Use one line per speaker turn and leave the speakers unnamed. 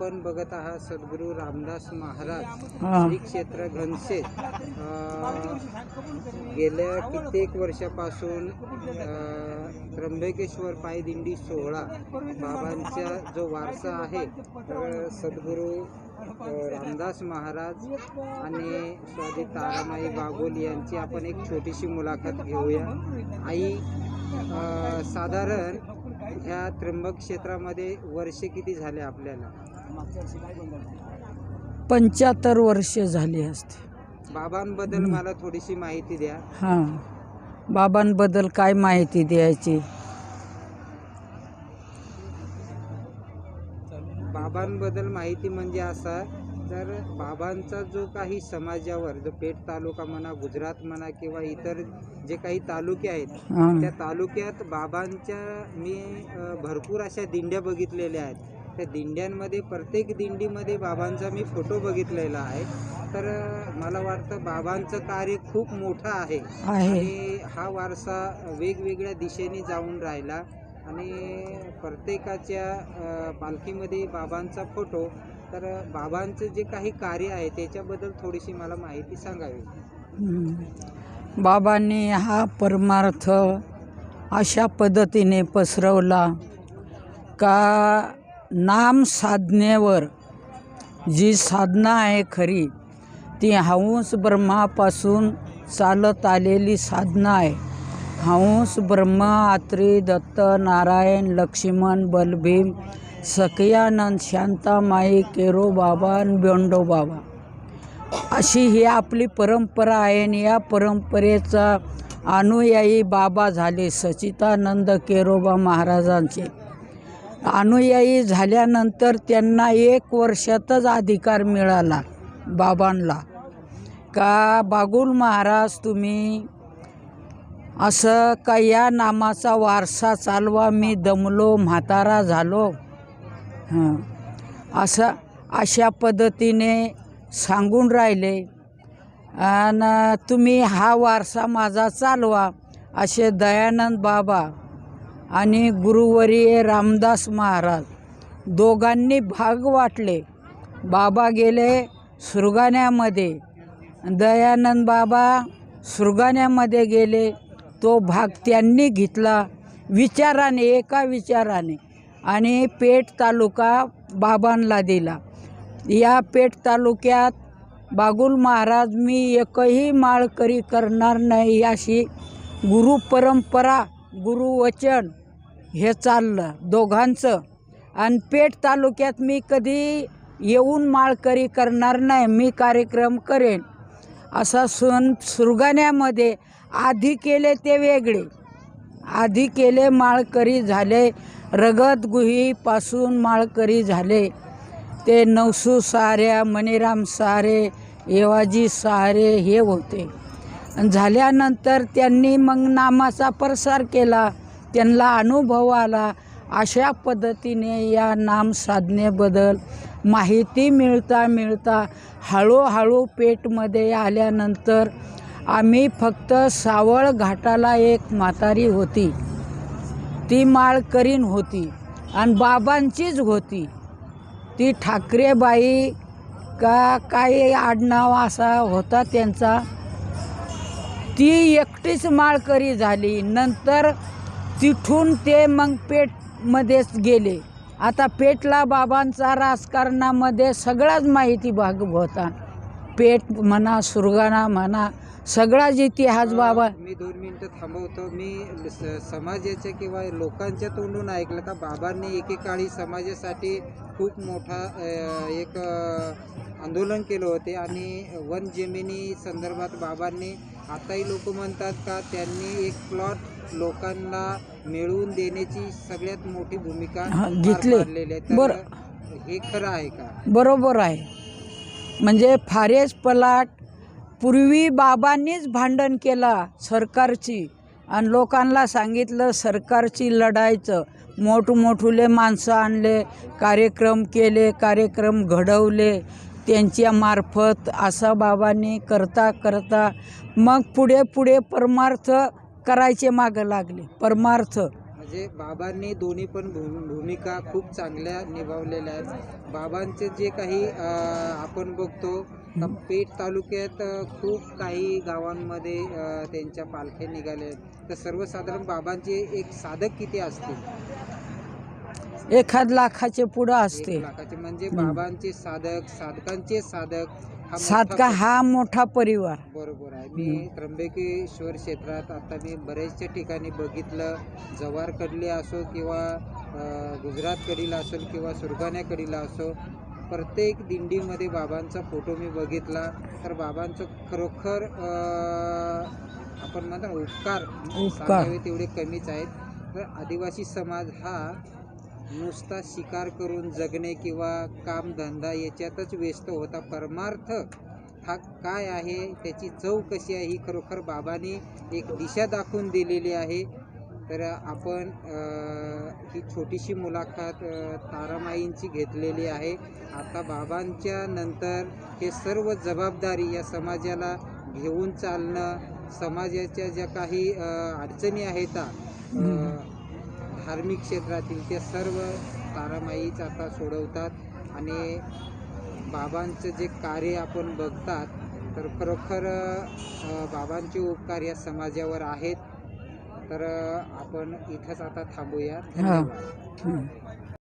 आपण बघत आहात सद्गुरू रामदास महाराज. श्री क्षेत्र घनशेत अ, गेल्या कित्येक वर्षापासून त्र्यंबकेश्वर पायदिंडी सोहळा बाबांचा जो वारसा आहे तर सद्गुरू रामदास महाराज आणि स्वाती तारामाई बागोल यांची आपण एक छोटीशी मुलाखत घेऊया. आई साधारण ह्या त्र्यंबक क्षेत्रामध्ये वर्षे किती झाले आपल्याला?
पंच्याहत्तर वर्ष झाली असते.
बाबांबद्दल मला थोडीशी माहिती द्या.
हां. बाबांबद्दल काय माहिती द्यायची?
बाबांबद्दल माहिती म्हणजे असा तर बाबांचा जो काही समाजावर जो पेठ तालुका म्हणा गुजरात म्हणा किंवा इतर जे काही तालुके आहेत
हां.
त्या तालुक्यात बाबांच्या मी अ, भरपूर अशा दिंड्या बघितलेल्या आहेत. त्या दिंड्यांमध्ये प्रत्येक दिंडीमध्ये बाबांचा मी फोटो बघितलेला आहे. तर मला वाटतं बाबांचं कार्य खूप मोठं आहे. आणि हा वारसा वेगवेगळ्या दिशेने जाऊन राहिला. आणि प्रत्येकाच्या पालखीमध्ये बाबांचा फोटो. तर बाबांचं जे काही कार्य आहे त्याच्याबद्दल थोडीशी मला माहिती सांगावी.
बाबांनी हा परमार्थ अशा पद्धतीने पसरवला का नाम साधनेवर जी साधना आहे खरी ती हंस ब्रह्मापासून चालत आलेली साधना आहे. हंस ब्रह्मा आत्री दत्त नारायण लक्ष्मण बलभीम सकयानंद शांतामाई केरो बाबा आणि बेंडो बाबा. अशी ही आपली परंपरा आहे आणि या परंपरेचा अनुयायी बाबा झाले सचितानंद केरोबा महाराजांचे. अनुयायी झाल्यानंतर त्यांना एक वर्षातच अधिकार मिळाला बाबांना. का बागुल महाराज तुम्ही असं का या नामाचा वारसा चालवा मी दमलो म्हातारा झालो? असं अशा पद्धतीने सांगून राहिले. आणि तुम्ही हा वारसा माझा चालवा असे दयानंद बाबा आणि गुरुवर्य रामदास महाराज. दोघांनी भाग वाटले. बाबा गेले सुरगाण्यामध्ये. दयानंद बाबा सुरगाण्यामध्ये गेले. तो भाग त्यांनी घेतला विचाराने एका विचाराने आणि पेठ तालुका बाबांना दिला. या पेठ तालुक्यात बागुल महाराज मी एकही माळकरी करणार नाही अशी गुरुपरंपरा गुरुवचन हे चाललं दोघांचं. आणि पेठ तालुक्यात मी कधी येऊन माळकरी करणार नाही मी कार्यक्रम करेन. असा सण सुरगाण्यामध्ये आधी केले ते वेगळे. आधी केले माळकरी झाले रगत गुहीपासून माळकरी झाले. ते नवसू साऱ्या मणिराम सारे येवाजी सारे हे होते. झाल्यानंतर त्यांनी मग नामाचा प्रसार केला. त्यांना अनुभव आला अशा पद्धतीने या नाम साधनेबद्दल माहिती मिळता मिळता हळूहळू पेठमध्ये आल्यानंतर आम्ही फक्त सावळ घाटाला एक म्हातारी होती. ती माळकरीण होती आणि बाबांचीच होती. ती ठाकरेबाई का काही आडनाव असा होता त्यांचा. ती एकटीच माळकरी झाली. नंतर तिथून ते मग पेठमध्येच गेले. आता पेठला बाबांचा राजकारणामध्ये सगळाच माहिती भाग होता पेठ म्हणा सुरगाणा म्हणा सगळाच इतिहास बाबा
मी दोन मिनिटं थांबवतो. मी स- समाजाच्या किंवा लोकांच्या तोंडून ऐकलं का बाबांनी एकेकाळी समाजासाठी खूप मोठा एक आंदोलन केलं होते आणि वन जमिनी संदर्भात बाबांनी आताही लोक म्हणतात का त्यांनी एक प्लॉट लोकांना मिळवून देण्याची सगळ्यात मोठी भूमिका
घेतली.
पाडलेली आहे. तर
बरं.
हे खरं आहे का?
बरोबर आहे. म्हणजे फारेज पलाट पूर्वी बाबांनीच भांडण केला सरकारची. आणि लोकांना सांगितलं सरकारची लढायचं. मोठमोठुले माणसं आणले कार्यक्रम केले कार्यक्रम घडवले. त्यांच्या मार्फत असं बाबांनी करता करता मग पुढे पुढे परमार्थ करायचे मागं लागले. परमार्थ.
जे बाबांनी दोन्ही पण भूम- भूमिका खूप चांगल्या निभावलेल्या आहेत. बाबांचे जे काही आपण बघतो पेठ तालुक्यात खूप काही गावांमध्ये त्यांच्या पालख्या निघाल्या आहेत. तर सर्वसाधारण बाबांचे एक साधक किती असतील?
एखाद लाखाचे पुढं असते
लाखाचे म्हणजे. बाबांचे साधक साधकांचे साधक हा मोठा
साधका हा मोठा परिवार
बरोबर आहे मी. त्र्यंबकेश्वर क्षेत्रात आता मी बऱ्याचशा ठिकाणी बघितलं जवारकडली असो किंवा अ, गुजरातकडील असेल किंवा सुरगाण्याकडील असो प्रत्येक दिंडीमध्ये बाबांचा फोटो मी बघितला तर बाबांचं खरोखर अ, आपण म्हणतो ना, उपकार
उपकार.
सांगावे तेवढे कमीच आहेत तर आदिवासी समाज हा नुसता शिकार करून जगणे किंवा कामधंदा याच्यातच व्यस्त होता. परमार्थ हा काय आहे? त्याची चव कशी आहे? ही खरोखर बाबांनी एक दिशा दाखवून दिलेली आहे. तर आपण ही छोटीशी मुलाखत तारामाईंची घेतलेली आहे. आता बाबांच्या नंतर हे सर्व जबाबदारी या समाजाला घेऊन चालणं समाजाच्या ज्या काही अडचणी आहेत धार्मिक क्षेत्रातील ते सर्व तारामाईच आता सोडवतात आणि बाबांचं जे कार्य आपण बघतात तर खरोखर बाबांचे उपकार या समाजावर आहेत. तर आपण इथंच आता थांबूया. धन्यवाद.